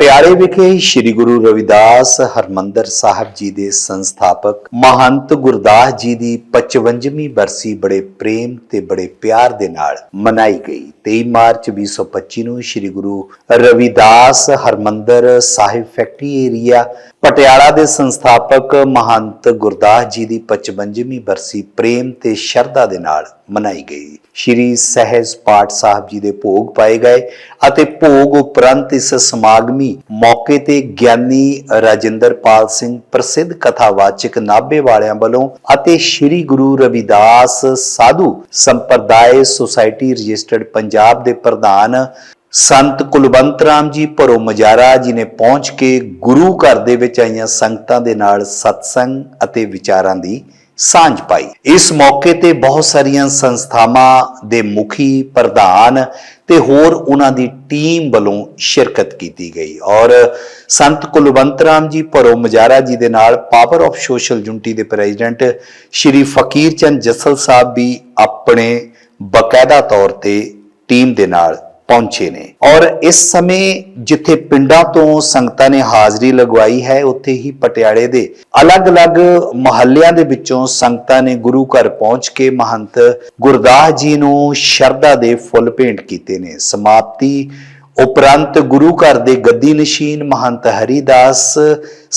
ਪਟਿਆਲੇ ਵਿਖੇ ਸ੍ਰੀ ਗੁਰੂ ਰਵਿਦਾਸ ਹਰਮੰਦਰ ਸਾਹਿਬ ਜੀ ਦੇ ਸੰਸਥਾਪਕ ਮਹੰਤ ਗੁਰਦਾਸ ਜੀ ਦੀ 55ਵੀਂ ਬਰਸੀ ਬੜੇ ਪ੍ਰੇਮ ਤੇ ਬੜੇ ਪਿਆਰ ਦੇ ਨਾਲ ਮਨਾਈ ਗਈ। 23 ਮਾਰਚ 2025 ਨੂੰ ਸ੍ਰੀ ਗੁਰੂ ਰਵਿਦਾਸ ਹਰਮੰਦਰ ਸਾਹਿਬ ਫੈਕਟਰੀ ਏਰੀਆ ਪਟਿਆਲਾ ਦੇ ਸੰਸਥਾਪਕ ਮਹੰਤ ਗੁਰਦਾਸ ਜੀ ਦੀ 55ਵੀਂ ਬਰਸੀ ਪ੍ਰੇਮ ਤੇ ਸ਼ਰਧਾ ਦੇ ਨਾਲ ਮਨਾਈ ਗਈ। ਸ਼੍ਰੀ ਸਹਿਜ ਪਾਠ ਸਾਹਿਬ ਜੀ ਦੇ ਭੋਗ ਪਾਏ ਗਏ ਅਤੇ ਭੋਗ ਉਪਰੰਤ ਇਸ ਸਮਾਗਮੀ ਮੌਕੇ ਤੇ ਗਿਆਨੀ ਰਾਜਿੰਦਰਪਾਲ ਸਿੰਘ ਪ੍ਰਸਿੱਧ ਕਥਾਵਾਚਕ ਨਾਭੇ ਵਾਲਿਆਂ ਵੱਲੋਂ ਅਤੇ ਸ਼੍ਰੀ ਗੁਰੂ ਰਵਿਦਾਸ ਸਾਧੂ ਸੰਪਰਦਾਇ ਸੁਸਾਇਟੀ ਰਜਿਸਟਰਡ ਪੰਜਾਬ ਦੇ ਪ੍ਰਧਾਨ ਸੰਤ ਕੁਲਵੰਤ ਰਾਮ ਜੀ ਭਰੋ ਮਜਾਰਾ ਜੀ ਨੇ ਪਹੁੰਚ ਕੇ ਗੁਰੂ ਘਰ ਦੇ ਵਿੱਚ ਆਈਆਂ ਸੰਗਤਾਂ ਦੇ ਨਾਲ ਸਤਸੰਗ ਅਤੇ ਵਿਚਾਰਾਂ ਦੀ ਸਾਂਝ ਪਾਈ। ਇਸ ਮੌਕੇ ਤੇ ਬਹੁਤ ਸਾਰੀਆਂ ਸੰਸਥਾਵਾਂ ਦੇ ਮੁਖੀ, ਪ੍ਰਧਾਨ ਤੇ ਹੋਰ ਉਹਨਾਂ ਦੀ ਟੀਮ ਵੱਲੋਂ ਸ਼ਿਰਕਤ ਕੀਤੀ ਗਈ। ਔਰ ਸੰਤ ਕੁਲਵੰਤ ਰਾਮ ਜੀ ਭਰੋ ਮਜਾਰਾ ਜੀ ਦੇ ਨਾਲ ਪਾਵਰ ਆਫ ਸੋਸ਼ਲ ਯੂਨਿਟੀ ਦੇ ਪ੍ਰੈਜ਼ੀਡੈਂਟ ਸ਼੍ਰੀ ਫਕੀਰ ਚੰਦ ਜਸਲ ਸਾਹਿਬ ਵੀ ਆਪਣੇ ਬਕਾਇਦਾ ਤੌਰ ਤੇ ਟੀਮ ਦੇ ਨਾਲ ਪਹੁੰਚੇ ਨੇ। ਔਰ ਇਸ ਸਮੇਂ ਜਿੱਥੇ ਪਿੰਡਾਂ ਤੋਂ ਸੰਗਤਾਂ ਨੇ ਹਾਜ਼ਰੀ ਲਗਵਾਈ ਹੈ, ਉੱਥੇ ਹੀ ਪਟਿਆਲੇ ਦੇ ਅਲੱਗ-ਅਲੱਗ ਮਹੱਲਿਆਂ ਦੇ ਵਿੱਚੋਂ ਸੰਗਤਾਂ ਨੇ ਗੁਰੂ ਘਰ ਪਹੁੰਚ ਕੇ ਮਹੰਤ ਗੁਰਦਾਸ ਜੀ ਨੂੰ ਸ਼ਰਧਾ ਦੇ ਫੁੱਲ ਭੇਂਟ ਕੀਤੇ ਨੇ। ਸਮਾਪਤੀ ਉਪਰੰਤ ਗੁਰੂ ਘਰ ਦੇ ਗੱਦੀ ਨਸ਼ੀਨ ਮਹੰਤ ਹਰੀਦਾਸ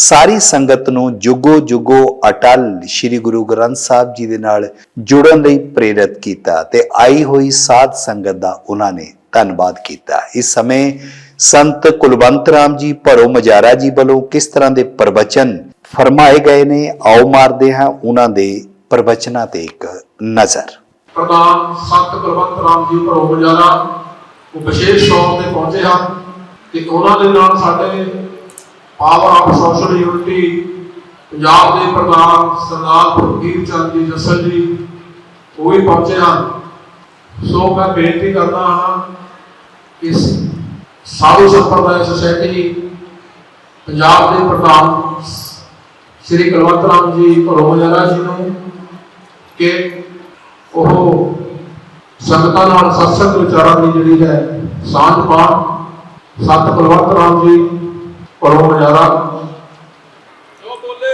ਸਾਰੀ ਸੰਗਤ ਨੂੰ ਜੁਗੋ ਜੁਗੋ ਅਟਲ ਸ੍ਰੀ ਗੁਰੂ ਗ੍ਰੰਥ ਸਾਹਿਬ ਜੀ ਦੇ ਨਾਲ ਜੁੜਨ ਲਈ ਪ੍ਰੇਰਿਤ ਕੀਤਾ ਤੇ ਆਈ ਹੋਈ ਸਾਧ ਸੰਗਤ ਦਾ ਉਹਨਾਂ ਨੇ ਧੰਨਵਾਦ ਕੀਤਾ। ਇਸ ਸਮੇਂ ਸੰਤ ਕੁਲਵੰਤ ਰਾਮ ਜੀ, ਭਰੋ ਮਜਾਰਾ ਜੀ ਵੱਲੋਂ ਕਿਸ ਤਰ੍ਹਾਂ ਦੇ ਪ੍ਰਵਚਨ ਫਰਮਾਏ ਗਏ ਨੇ, ਆਓ ਮਾਰਦੇ ਹਾਂ ਉਹਨਾਂ ਦੇ ਪ੍ਰਵਚਨਾਂ ਤੇ ਇੱਕ ਨਜ਼ਰ। ਪ੍ਰਧਾਨ ਸੰਤ ਕੁਲਵੰਤ ਰਾਮ ਜੀ, ਭਰੋ ਬਜਾਰਾ ਉਹ ਵਿਸ਼ੇਸ਼ ਤੌਰ ਤੇ ਪਹੁੰਚੇ ਹਨ ਤੇ ਉਹਨਾਂ ਦੇ ਨਾਲ ਸਾਡੇ power of social unity Punjab ਦੇ ਪ੍ਰਧਾਨ ਸਰਦਾਰ ਫਕੀਰ ਚੰਦ ਜੀ ਜਸਲ ਜੀ, ਉਹ ਵੀ ਪਹੁੰਚੇ ਹਨ। ਸੋ ਮੈਂ ਬੇਨਤੀ ਕਰਦਾ ਹਾਂ ਇਸ ਸਾਧੂ ਸੰਪਰਦਾਇ ਸੁਸਾਇਟੀ ਪੰਜਾਬ ਦੇ ਪ੍ਰਧਾਨ ਸ੍ਰੀ ਕੁਲਵੰਤ ਰਾਮ ਜੀ ਭਰੋ ਜੀ ਨੂੰ ਕਿ ਉਹ ਸੰਗਤਾਂ ਨਾਲ ਸਤਸੰਗ ਵਿਚਾਰਾਂ ਦੀ ਜਿਹੜੀ ਹੈ ਸਾਂਝ ਪਾਉਣ ਸੰਤ ਕੁਲਵੰਤ ਰਾਮ ਜੀ ਪਰਮ ਮਜਾਰਾ ਜੋ ਬੋਲੇ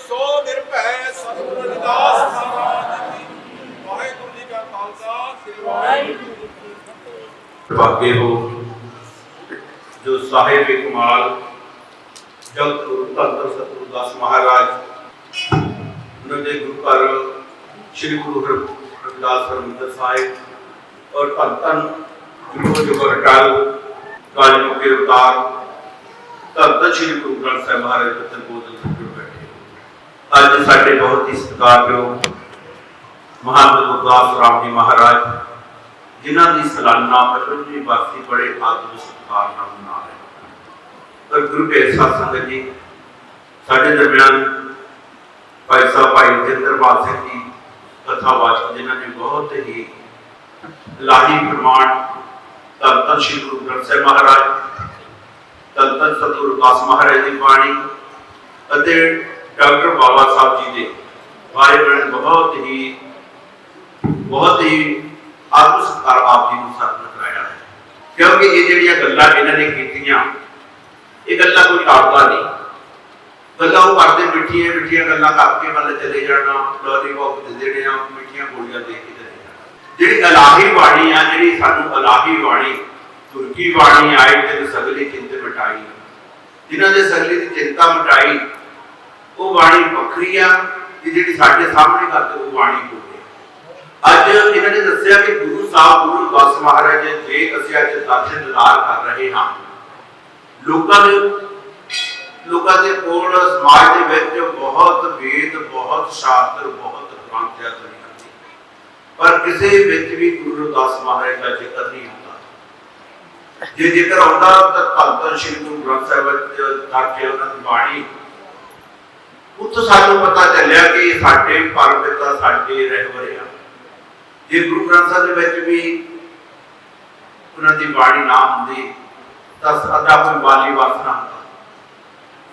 ਸੋ ਨਿਰਭੈ ਸਤਿਗੁਰ ਰਵਿਦਾਸ ਮਹਾਰਾਜ ਜੀ ਕੀ। ਵਾਹਿਗੁਰੂ ਜੀ ਕਾ ਖਾਲਸਾ ਸ੍ਰੀ ਵਾਹਿਗੁਰੂ ਜੀ ਕੀ ਫਤਿਹ ਭਾਗੇ ਹੋ ਜੋ ਸਾਹਿਬ ਕਮਾਲ ਜਗਤ ਗੁਰੂ ਧੰਨ ਸਤਿਗੁਰੂ ਦਾਸ ਮਹਾਰਾਜ ਉਹਨਾਂ ਦੇ ਗੁਰੂ ਘਰ ਸ੍ਰੀ ਗੁਰੂ ਹਰਿ- ਰਵਿਦਾਸ ਹਰਮੰਦਰ ਸਾਹਿਬ ਔਰ ਧੰਨ ਧੰਨ ਗੁਰੂ ਜੋਗਰ ਅਟਲ ਕਾਲੀ ਮੁਖੀ ਅਵਤਾਰ ਧੰਨ ਧੰਨ ਸ੍ਰੀ ਗੁਰੂ ਗ੍ਰੰਥ ਸਾਹਿਬ ਮਹਾਰਾਜ ਦੇ ਪੱਤਰ ਬੋਧਨ ਸੰਜੋਗ ਬੈਠੇ ਅੱਜ ਸਾਡੇ ਬਹੁਤ ਹੀ ਜਿਨ੍ਹਾਂ ਦੀ ਸਾਲਾਨਾ 55ਵੀਂ ਬਰਸੀ ਬੜੇ ਆਦਰ ਸਤਿਕਾਰ ਨਾਲ ਮਨਾ ਰਹੇ ਪਰ ਗੁਰੂ ਕੇ ਸਾਧ ਸੰਗਤ ਜੀ, ਸਾਡੇ ਦਰਮਿਆਨ ਭਾਈ ਸਾਹਿਬ ਭਾਈ ਜਿੰਦਰਪਾਲ ਸਿੰਘ ਜੀ ਕਥਾਵਾਚਕ ਜਿਨ੍ਹਾਂ ਨੇ ਬਹੁਤ ਹੀ ਲਾਹੀ ਪ੍ਰਮਾਣ, ਧੰਨ ਧੰਨ ਸ਼੍ਰੀ ਗੁਰੂ ਗ੍ਰੰਥ ਸਾਹਿਬ ਮਹਾਰਾਜ, ਧੰਨ ਧੰਨ ਸਤਿਗੁਰੂ ਦਾਸ ਮਹਾਰਾਜ ਦੀ ਬਾਣੀ ਅਤੇ ਡਾਕਟਰ ਬਾਬਾ ਸਾਹਿਬ ਜੀ ਦੇ ਬਾਰੇ ਵਿੱਚ ਬਹੁਤ ਹੀ ਬਹੁਤ ਹੀ ਆਤਮ ਸਤਿਕਾਰ, ਆਪ ਜੀ ਨੂੰ ਸਾਥ ਕਰਾਇਆ ਕਿਉਂਕਿ ਇਹ ਜਿਹੜੀਆਂ ਗੱਲਾਂ ਇਹਨਾਂ ਨੇ ਕੀਤੀਆਂ, ਇਹ ਗੱਲਾਂ ਕੋਈ ਟਾਲਦਾ ਨਹੀਂ। ਗੱਲਾਂ ਉਹ ਕਰਦੇ ਮਿੱਠੀਆਂ ਮਿੱਠੀਆਂ ਗੱਲਾਂ ਕਰਕੇ ਮੱਲੇ ਚਲੇ ਜਾਣਾ ਲੋਲੀਪੌਪ ਦੇ ਦੇਣੇ ਆ, ਮਿੱਠੀਆਂ ਗੋਲੀਆਂ ਦੇ ਕੇ ਚਲੇ ਜਾਣਾ। ਜਿਹੜੀ ਇਲਾਹੀ ਬਾਣੀ ਆ, ਜਿਹੜੀ ਸਾਨੂੰ ਇਲਾਹੀ ਬਾਣੀ, ਤੁਰਕੀ ਬਾਣੀ ਆਈ ਤੇ ਸਗਲੀ ਚਿੰਤ ਮਿਟਾਈ। ਜਿਨ੍ਹਾਂ ਦੇ ਸਗਲੀ ਦੀ ਚਿੰਤਾ ਮਿਟਾਈ, ਉਹ ਬਾਣੀ ਵੱਖਰੀ ਆ ਕਿ ਜਿਹੜੀ ਸਾਡੇ ਸਾਹਮਣੇ ਕਰਦੇ, ਉਹ ਬਾਣੀ ਹੋ ਅੱਜ ਦੱਸਿਆ ਕਿ ਗੁਰੂ ਸਾਹਿਬ, ਗੁਰੂ ਦਾਸ ਮਹਾਰਾਜ ਜੇ ਅਸੀਂ ਅੱਜ ਦਰਸ਼ਨ ਦਿਦਾਰ ਕਰ ਰਹੇ ਹਾਂ, ਲੋਕਾਂ ਦੇ ਲੋਕਾਂ ਦੇ ਕੋਲ ਸਮਾਜ ਦੇ ਵਿੱਚ ਬਹੁਤ ਵੇਦ, ਬਹੁਤ ਸ਼ਾਸਤਰ, ਬਹੁਤ ਗ੍ਰੰਥ ਆ ਪਰ ਕਿਸੇ ਵਿੱਚ ਵੀ ਗੁਰੂ ਰਵਿਦਾਸ ਮਹਾਰਾਜ ਦਾ ਜ਼ਿਕਰ ਨਹੀਂ ਹੁੰਦਾ। ਜੇ ਜ਼ਿਕਰ ਆਉਂਦਾ, ਤਾਂ ਧੰਨ ਸ਼੍ਰੀ ਗੁਰੂ ਗ੍ਰੰਥ ਸਾਹਿਬ ਕਰਕੇ ਉਹਨਾਂ ਦੀ ਬਾਣੀ। ਉੱਥੋਂ ਸਾਨੂੰ ਪਤਾ ਚੱਲਿਆ ਕਿ ਸਾਡੇ ਪਰਮ ਸਾਡੇ ਰਹਿਬਰ ਆ ਜੇ ਗੁਰੂ ਗ੍ਰੰਥ ਸਾਹਿਬ ਦੇ ਵਿੱਚ ਵੀ ਉਹਨਾਂ ਦੀ ਬਾਣੀ ਨਾ ਹੁੰਦੀ, ਤਾਂ ਸਾਡਾ ਕੋਈ ਬਾਲੀ ਵਾਸ ਨਾ ਹੁੰਦਾ।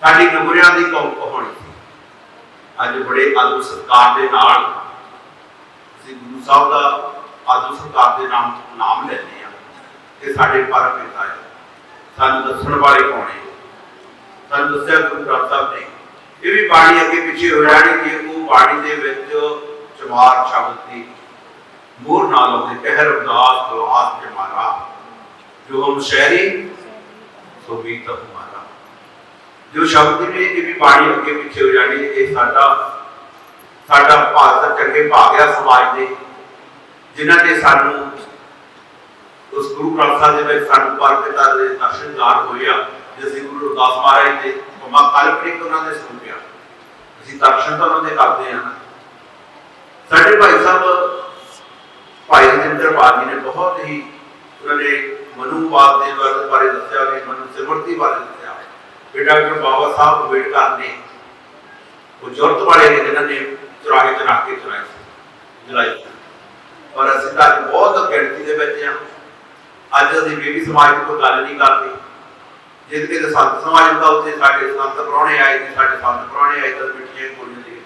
ਸਾਡੀ ਨਗਰਿਆਂ ਦੀ ਕੌਮ ਕਹਾਣੀ ਅੱਜ ਬੜੇ ਆਦਰ ਸਤਿਕਾਰ ਦੇ ਨਾਲ ਅਸੀਂ ਗੁਰੂ ਸਾਹਿਬ ਦਾ ਆਦਰ ਸਤਿਕਾਰ ਦੇ ਨਾਮ ਨਾਮ ਲੈਂਦੇ ਆ ਕਿ ਸਾਡੇ ਪਰਮ ਪਿਤਾ ਹੈ। ਸਾਨੂੰ ਦੱਸਣ ਵਾਲੇ ਕੌਣ ਹੈ ਸਾਨੂੰ ਦੱਸਿਆ ਗੁਰੂ ਗ੍ਰੰਥ ਸਾਹਿਬ ਨੇ। ਇਹ ਵੀ ਬਾਣੀ ਅੱਗੇ ਪਿੱਛੇ ਹੋ ਜਾਣੀ ਜੇ ਉਹ ਬਾਣੀ ਦੇ ਵਿੱਚ ਚਮਾਰ ਸ਼ਬਦ ਦੀ ਨਾਲ ਆਉਂਦੇ ਕਹਿਰ ਉਦਾਸ ਗਵਾਸ ਜਮਾਰਾ ਜੋ ਹਮ ਸ਼ਹਿਰੀ, ਸੋ ਵੀ ਤਾਂ ਹਮਾਰਾ ਜੋ ਸ਼ਬਦ ਨੇ ਇਹ ਵੀ ਬਾਣੀ ਅੱਗੇ ਪਿੱਛੇ ਹੋ ਜਾਣੀ, ਇਹ ਸਾਡਾ ਸਾਡਾ ਭਾਰਤ ਚੰਗੇ ਭਾਗਿਆ ਸਮਾਜ ਦੇ। ਜਿਨ੍ਹਾਂ ਨੇ ਸਾਨੂੰ ਉਸ ਗੁਰੂ ਗ੍ਰੰਥ ਸਾਹਿਬ ਦੇ ਵਿੱਚ ਸਾਨੂੰ ਪਰ ਦੇ ਦਰਸ਼ਨਦਾਰ ਹੋਇਆ ਜੇ ਗੁਰੂ ਰਵਿਦਾਸ ਮਹਾਰਾਜ ਦੇ ਮਮਾ ਕਾਲਪਨਿਕ ਉਹਨਾਂ ਦੇ ਸੁਣਿਆ ਅਸੀਂ ਦਰਸ਼ਨ ਤਾਂ ਉਹਨਾਂ ਦੇ ਕਰਦੇ ਹਾਂ ਸਾਡੇ ਭਾਈ ਸਾਹਿਬ ਭਾਈ ਜਿੰਦਰ ਬਾਜੀ ਨੇ ਬਹੁਤ ਹੀ ਉਹਨਾਂ ਨੇ ਮਨੂਵਾਦ ਦੇ ਬਾਰੇ ਬਾਰੇ ਦੱਸਿਆ ਨੇ ਮਨੁ ਸਿਮਰਤੀ ਬਾਰੇ ਦੱਸਿਆ। ਵੀ ਡਾਕਟਰ ਬਾਬਾ ਸਾਹਿਬ ਅੰਬੇਡਕਰ ਨੇ ਉਹ ਜ਼ਰੂਰਤ ਵਾਲੇ ਨੇ ਜਿਨ੍ਹਾਂ ਨੇ ਚੁਰਾਹੇ ਤੇ ਰੱਖ ਕੇ ਚੁਰਾਏ ਜਲਾਈ ਪਰ ਅਸੀਂ ਤਾਂ ਅੱਜ ਬਹੁਤ ਗਿਣਤੀ ਦੇ ਵਿੱਚ ਹਾਂ। ਅੱਜ ਅਸੀਂ ਬੇਬੀ ਸਮਾਜ ਦੀ ਕੋਈ ਗੱਲ ਨਹੀਂ ਕਰਦੇ। ਜਿਸ ਕਿ ਸੰਤ ਸਮਾਜ ਹੁੰਦਾ, ਉੱਥੇ ਸਾਡੇ ਸੰਤ ਪ੍ਰਾਹੁਣੇ ਆਏ ਸੀ, ਸਾਡੇ ਸੰਤ ਪ੍ਰਾਹੁਣੇ ਆਏ ਤਾਂ ਮਿੱਠੀਆਂ ਗੋਲੀਆਂ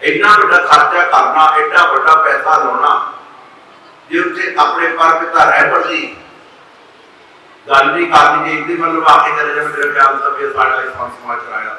ਇੰਨਾ ਵੱਡਾ ਖਰਚਾ ਕਰਨਾ ਐਡਾ ਵੱਡਾ ਪੈਸਾ ਲਾਉਣਾ, ਜੇ ਉੱਥੇ ਆਪਣੇ ਪਰ ਪਿਤਾ ਰਹਿਬਰ ਦੀ ਗੱਲ ਨਹੀਂ ਕਰਨੀ, ਜੇ ਇਹਦੇ ਮਤਲਬ ਆ ਕੇ ਚਲੇ ਜਾਣ ਮੇਰੇ ਖਿਆਲ ਤਾਂ ਵੀ ਸਾਡਾ ਇਸ ਸਮਾਜ ਚਲਾਇਆ